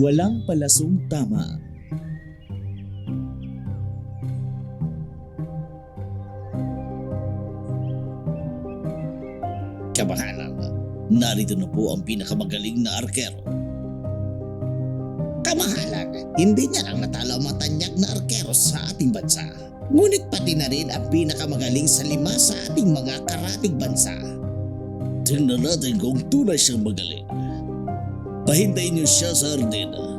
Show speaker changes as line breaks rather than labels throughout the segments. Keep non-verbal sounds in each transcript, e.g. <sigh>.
walang palasong tama.
Kamahalan, narito na po ang pinakamagaling na arkero. Kamahalan, hindi niya lang natalo ang matanyag na arkero sa ating bansa. Ngunit pati na rin ang pinakamagaling sa lima sa ating mga karating bansa. Tingnan natin kung tunay siyang magaling. Pahintayin niyo siya sa Ardena.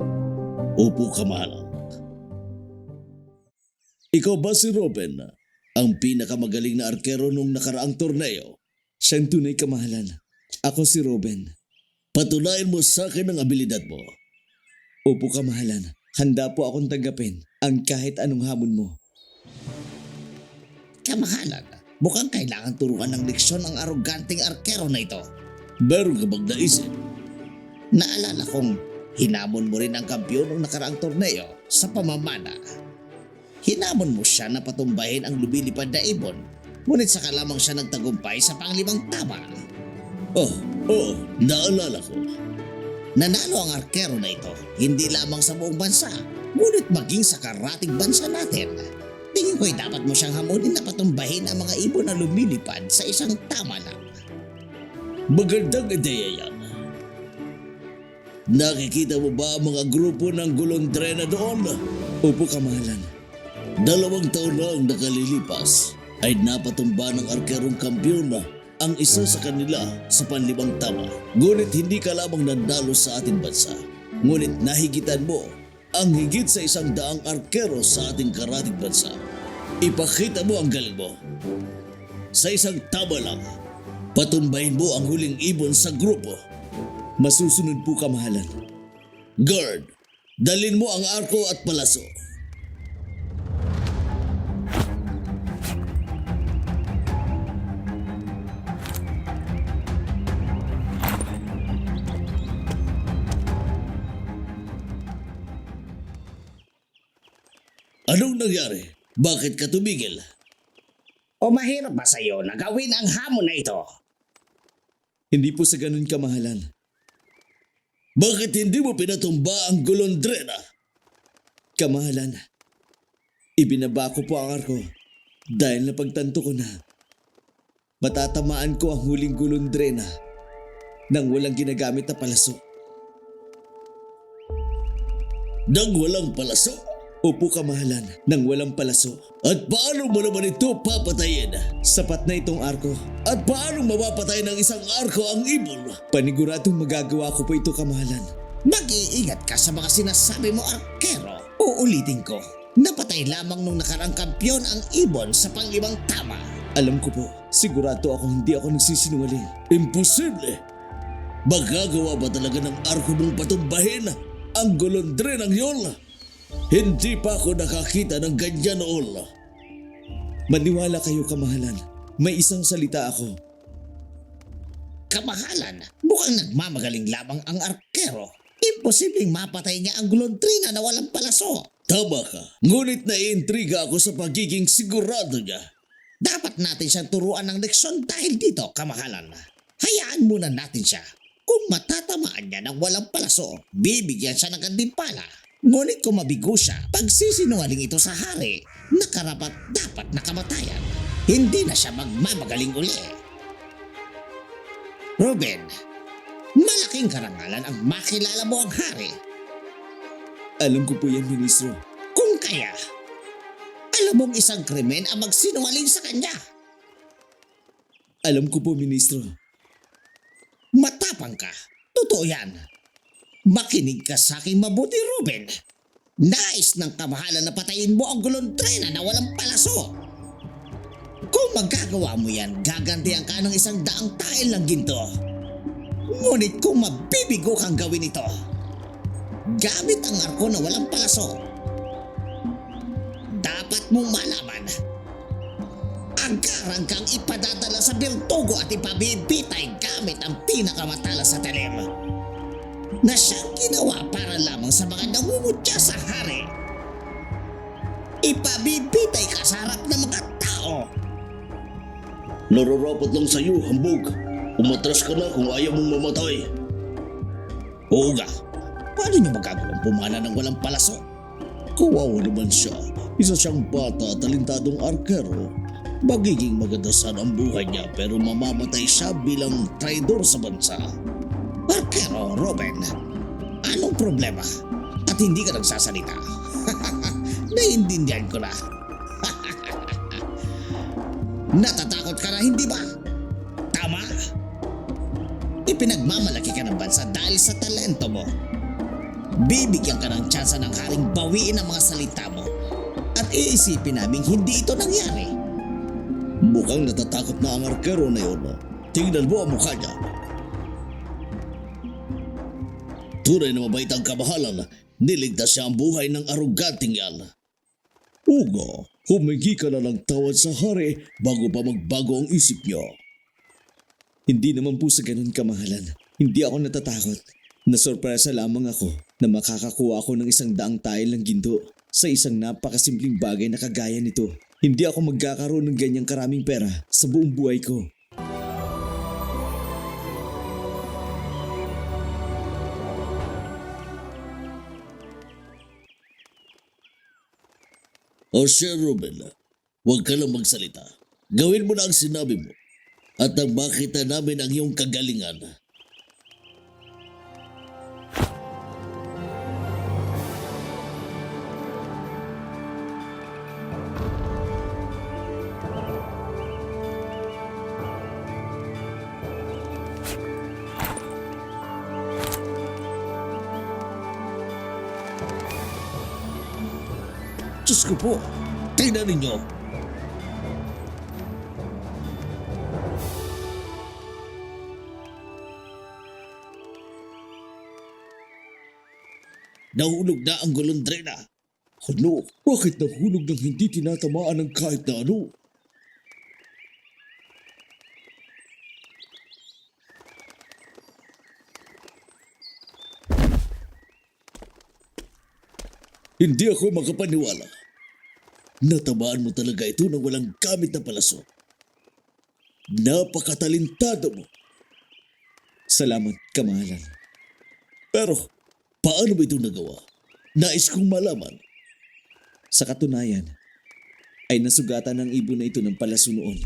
Opo, kamahalan. Ikaw ba si Robin? Ang pinakamagaling na arkero nung nakaraang torneo?
Siyang tunay kamahalan. Ako si Robin.
Patunayan mo sa akin ang abilidad mo.
Opo kamahalan. Handa po akong tanggapin ang kahit anong hamon mo.
Kamahalan, mukhang kailangan turuan ng leksyon ang aroganting arkero na ito. Meron ka naisip? Naalala kong hinamon mo rin ang kampiyon ng nakaraang torneo sa pamamana. Hinamon mo siya na patumbahin ang lumilipad na ibon, ngunit saka lamang siya nagtagumpay sa panglimang tama. Oh, oh, naalala ko. Nanalo ang arkero na ito, hindi lamang sa buong bansa, ngunit maging sa karating bansa natin. Tingin ko'y dapat mo siyang hamunin na patumbahin ang mga ibon na lumilipad sa isang tama lang. Magandang ideya yan. Nakikita mo ba ang mga grupo ng gulondrena doon?
Opo kamahalan.
Dalawang taon na ang nakalilipas ay napatumba ng arkerong kampiyon na ang isa sa kanila sa panlimang tama. Ngunit hindi ka lamang nanalo sa ating bansa. Ngunit nahigitan mo ang higit sa isang daang arkero sa ating karating bansa. Ipakita mo ang galing mo. Sa isang tama lang, patumbahin mo ang huling ibon sa grupo.
Masusunod po kamahalan.
Guard, dalin mo ang arko at palaso. Anong nangyari? Bakit ka tumigil?
O mahirap ba sa'yo na gawin ang hamon na ito?
Hindi po sa ganun kamahalan.
Bakit hindi mo pinatumba ang golondrena?
Kamahalan. Ibinaba ko po ang arko dahil napagtanto ko na matatamaan ko ang huling gulundrena nang walang ginagamit na palaso.
Nang walang palaso?
Opo kamahalan, nang walang palaso.
At paano mo naman ito papatayin?
Sapat na itong arko.
At paano mapapatay ng isang arko ang ibon?
Paniguradong magagawa ko po ito kamahalan.
Mag-iingat ka sa mga sinasabi mo, arkero. Uulitin ko, napatay lamang nung nakarang kampiyon ang ibon sa panglimang tama.
Alam ko po, sigurado ako hindi ako nagsisinungaling.
Imposible! Magagawa ba talaga ng arko mong patumbahin ang golondrenang yun? Hindi pa ako nakakita ng ganyan noon.
Maniwala kayo kamahalan. May isang salita ako.
Kamahalan, mukhang nagmamagaling lamang ang arkero. Imposibleng mapatay niya ang glondrina na walang palaso.
Tama ka. Ngunit naiintriga ako sa pagiging sigurado niya.
Dapat natin siyang turuan ng leksyon dahil dito, kamahalan. Hayaan muna natin siya. Kung matatamaan niya ng walang palaso, bibigyan siya ng gantimpala. Ngunit kung mabigo siya, pagsisinungaling ito sa hari, nakarapat dapat na kamatayan. Hindi na siya magmamagaling uli. Ruben, malaking karangalan ang makilala mo ang hari.
Alam ko po yan, Ministro.
Kung kaya, alam mong isang krimen ang magsinungaling sa kanya.
Alam ko po, Ministro.
Matapang ka. Totoo yan. Makinig ka sa akin mabuti, Ruben. Nais ng kamahalan na patayin mo ang golondrena na walang palaso. Kung magagawa mo yan, gagantihan ka ng isang daang tail ng ginto. Ngunit kung mabibigo kang gawin ito, gamit ang arko na walang palaso, dapat mong malaman Angkarang kang ipadadala sa Birtugo at ipabibitay gamit ang pinakamatalas sa talim na siyang ginawa para lamang sa mga namumutya sa hari. Ipabibitay ka sa harap ng mga tao.
Nararapat lang sa iyo, hambog. Umatras ka na kung ayaw mong mamatay.
Oo nga,
Paano niyo magagawang pumana ng walang palaso?
Kawawa naman siya. Isa siyang bata at talentadong arkero. Magiging maganda sana ang buhay niya pero mamamatay siya bilang traidor sa bansa.
Arkero, Ruben, anong problema? At hindi ka nagsasalita. <laughs> Naiintindihan ko na. <laughs> Natatakot ka na, hindi ba? Tama. Ipinagmamalaki ka ng bansa dahil sa talento mo. Bibigyan ka ng tsansa ng haring bawiin ang mga salita mo. At iisipin naming hindi ito nangyari.
Mukhang natatakot na ang arkero na yun. Tingnan mo ang mukha niya. Tunay na mabait ang kamahalan. Niligtas siya ang buhay ng aroganting yan. Ugo, humingi ka na ng tawad sa hari bago pa magbago ang isip niyo.
Hindi naman po sa ganun kamahalan. Hindi ako natatakot. Nasorpresa lamang ako na makakakuha ako ng isang daang tile ng ginto sa isang napakasimpleng bagay na kagaya nito. Hindi ako magkakaroon ng ganyang karaming pera sa buong buhay ko.
O Sir Ruben, huwag ka lang magsalita. Gawin mo na ang sinabi mo. At ang makita namin ang iyong kagalingan.
Diyos ko po, tingnan ninyo. Nahulog na ang golondrina.
Ano? Bakit nahulog ng hindi tinatamaan ng kahit na ano?
Hindi ako makapaniwala. Natamaan mo talaga ito na walang gamit na palaso. Napakatalintado mo.
Salamat, kamahalan.
Pero, paano mo ito nagawa? Nais kong malaman.
Sa katunayan, ay nasugatan ng ibon na ito ng palaso noon.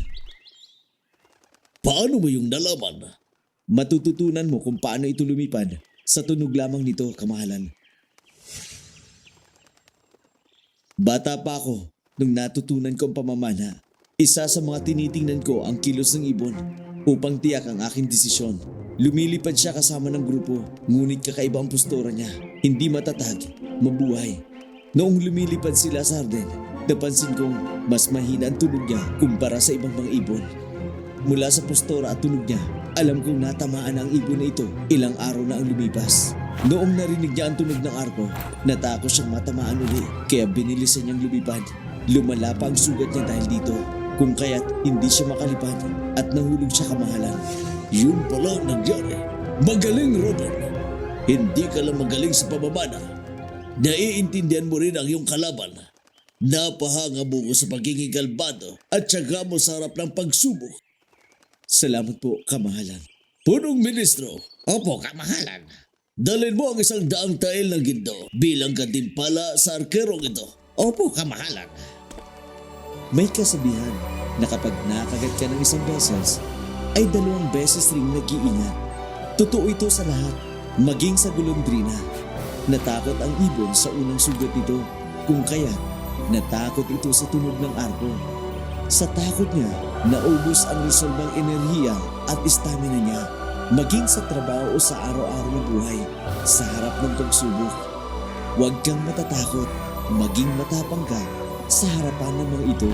Paano mo yung nalaman?
Matututunan mo kung paano ito lumipad sa tunog lamang nito, kamahalan. Bata pa ako nung natutunan ko ang pamamana. Isa sa mga tinitingnan ko ang kilos ng ibon upang tiyak ang aking desisyon. Lumilipad siya kasama ng grupo, ngunit kakaiba ang postura niya. Hindi matatag, mabuhay. Noong lumilipad sila sa Arden, napansin kong mas mahina ang tunog niya kumpara sa ibang mga ibon. Mula sa postura at tunog niya, alam kong natamaan ang ibon na ito ilang araw na ang lumipas. Noong narinig niya ang tunog ng arko, natakot siyang matamaan uli kaya binilisan niyang lumipad. Lumala pa ang sugat niya dahil dito kung kaya't hindi siya makalipad at nahulog siya kamahalan.
Yun pala ang nangyari. Magaling, Robin. Hindi ka lang magaling sa pamamana. Naiintindihan mo rin ang iyong kalaban. Napahanga mo ko sa pagiging kalbado at syaga mo sa harap ng pagsubok.
Salamat po, kamahalan.
Punong ministro,
Opo, kamahalan.
dalhin mo ang isang daang tail ng ginto bilang gantimpala sa arkerong ito.
Opo, kamahalan.
May kasabihan na kapag nakagat ka ng isang beses, ay dalawang beses ring nag-iingat. Totoo ito sa lahat, maging sa golondrina. Natakot ang ibon sa unang sugat nito, kung kaya natakot ito sa tunog ng arko. Sa takot niya, naubos ang resolbang enerhiya at stamina niya, maging sa trabaho o sa araw-araw na buhay, sa harap ng pagsubok. Huwag kang matatakot, maging matapang ka sa harapan ng mga ito